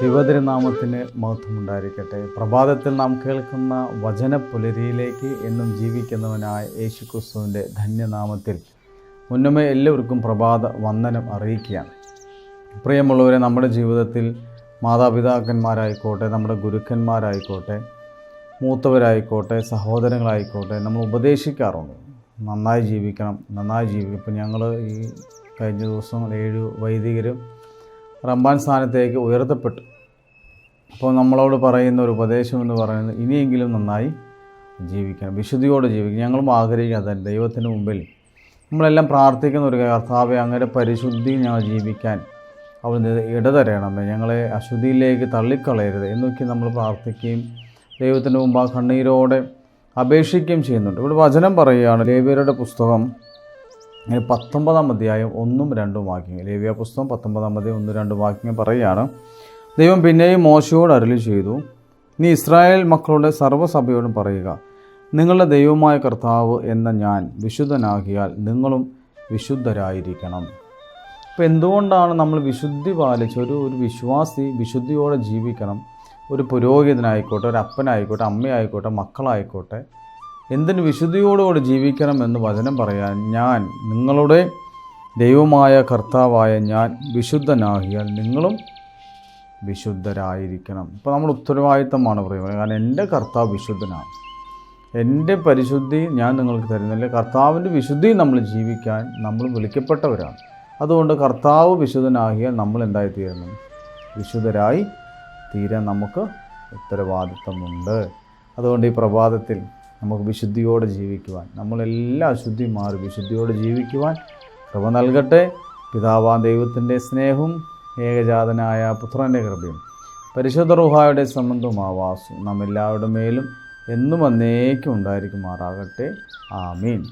ശിവതിരുനാമത്തിന് മഹത്വമുണ്ടായിരിക്കട്ടെ. പ്രഭാതത്തിൽ നാം കേൾക്കുന്ന വചന പുലരിയിലേക്ക് എന്നും ജീവിക്കുന്നവനായ യേശു ക്രിസ്തുവിന്റെ ധന്യനാമത്തിൽ മുന്നമേ എല്ലാവർക്കും പ്രഭാത വന്ദനം അറിയിക്കുകയാണ്. പ്രിയമുള്ളവരെ നമ്മുടെ ജീവിതത്തിൽ മാതാപിതാക്കന്മാരായിക്കോട്ടെ നമ്മുടെ ഗുരുക്കന്മാരായിക്കോട്ടെ മൂത്തവരായിക്കോട്ടെ സഹോദരങ്ങളായിക്കോട്ടെ നമ്മൾ ഉപദേശിക്കാറുണ്ട്. നന്നായി ജീവിക്കണം നന്നായി ജീവിക്കണം. ഇപ്പം ഞങ്ങൾ ഈ കഴിഞ്ഞ ദിവസം ഏഴ് വൈദികരും റമ്പാൻ സ്ഥാനത്തേക്ക് ഉയർത്തപ്പെട്ടു. അപ്പോൾ നമ്മളോട് പറയുന്ന ഒരു ഉപദേശം എന്ന് പറയുന്നത് ഇനിയെങ്കിലും നന്നായി ജീവിക്കണം വിശുദ്ധിയോടെ ജീവിക്കണം. ഞങ്ങളും ആഗ്രഹിക്കുന്നത് ദൈവത്തിന് മുമ്പിൽ നമ്മളെല്ലാം പ്രാർത്ഥിക്കുന്ന ഒരു കർത്താവെ അങ്ങനെ പരിശുദ്ധി ഞങ്ങൾ ജീവിക്കാൻ അവൾ ഇടതരയണമേ. ഞങ്ങളെ അശുദ്ധിയിലേക്ക് തള്ളിക്കളയരുത് എന്നൊക്കെ നമ്മൾ പ്രാർത്ഥിക്കുകയും ദൈവത്തിന്റെ മുമ്പ് ആ കണ്ണീരോടെ അപേക്ഷിക്കുകയും ചെയ്യുന്നുണ്ട്. ഇവിടെ വചനം പറയുകയാണ് ലേബിയരുടെ പുസ്തകം ഇങ്ങനെ പത്തൊമ്പതാം അധ്യായം ഒന്നും രണ്ടും വാക്യങ്ങൾ. ലേവ്യ പുസ്തകം പത്തൊമ്പതാം അധ്യായം ഒന്നും രണ്ടും വാക്യങ്ങൾ പറയുകയാണ്. ദൈവം പിന്നെയും മോശയോട് അരളി ചെയ്തു നീ ഇസ്രായേൽ മക്കളുടെ സർവസഭയോടും പറയുക നിങ്ങളുടെ ദൈവമായ കർത്താവ് എന്ന ഞാൻ വിശുദ്ധനാകിയാൽ നിങ്ങളും വിശുദ്ധരായിരിക്കണം. അപ്പോൾ എന്തുകൊണ്ടാണ് നമ്മൾ വിശുദ്ധി പാലിച്ച് ഒരു ഒരു വിശ്വാസി വിശുദ്ധിയോടെ ജീവിക്കണം? ഒരു പുരോഹിതനായിക്കോട്ടെ ഒരു അപ്പനായിക്കോട്ടെ അമ്മയായിക്കോട്ടെ മക്കളായിക്കോട്ടെ എന്തിന് വിശുദ്ധിയോടുകൂടി ജീവിക്കണം എന്ന് വചനം പറയാൻ ഞാൻ നിങ്ങളുടെ ദൈവമായ കർത്താവായ ഞാൻ വിശുദ്ധനാകിയാൽ നിങ്ങളും വിശുദ്ധരായിരിക്കണം. ഇപ്പോൾ നമ്മൾ ഉത്തരവാദിത്തമാണ് പറയുന്നത്. കാരണം എന്റെ കർത്താവ് വിശുദ്ധനാണ്. എന്റെ പരിശുദ്ധി ഞാൻ നിങ്ങൾക്ക് തരുന്നില്ല. കർത്താവിന്റെ വിശുദ്ധി നമ്മൾ ജീവിക്കാൻ നമ്മൾ വിളിക്കപ്പെട്ടവരാണ്. അതുകൊണ്ട് കർത്താവ് വിശുദ്ധനാകിയാൽ നമ്മൾ എന്തായി തീരണം വിശുദ്ധരായി തീരാൻ നമുക്ക് ഉത്തരവാദിത്തമുണ്ട്. അതുകൊണ്ട് ഈ പ്രഭാതത്തിൽ നമുക്ക് വിശുദ്ധിയോടെ ജീവിക്കുവാൻ. നമ്മളെല്ലാ അശുദ്ധി മാറി വിശുദ്ധിയോടെ ജീവിക്കുവാൻ കൃപ നൽകട്ടെ. പിതാവാൻ ദൈവത്തിന്റെ സ്നേഹവും ഏകജാതനായ പുത്രന്റെ കൃപയും പരിശുദ്ധ റുഹായുടെ സംബന്ധവും ആവാസും നാം എല്ലാവരുടെ മേലും എന്നും അന്നേക്കും ഉണ്ടായിരിക്കുമാറാകട്ടെ. ആമീൻ.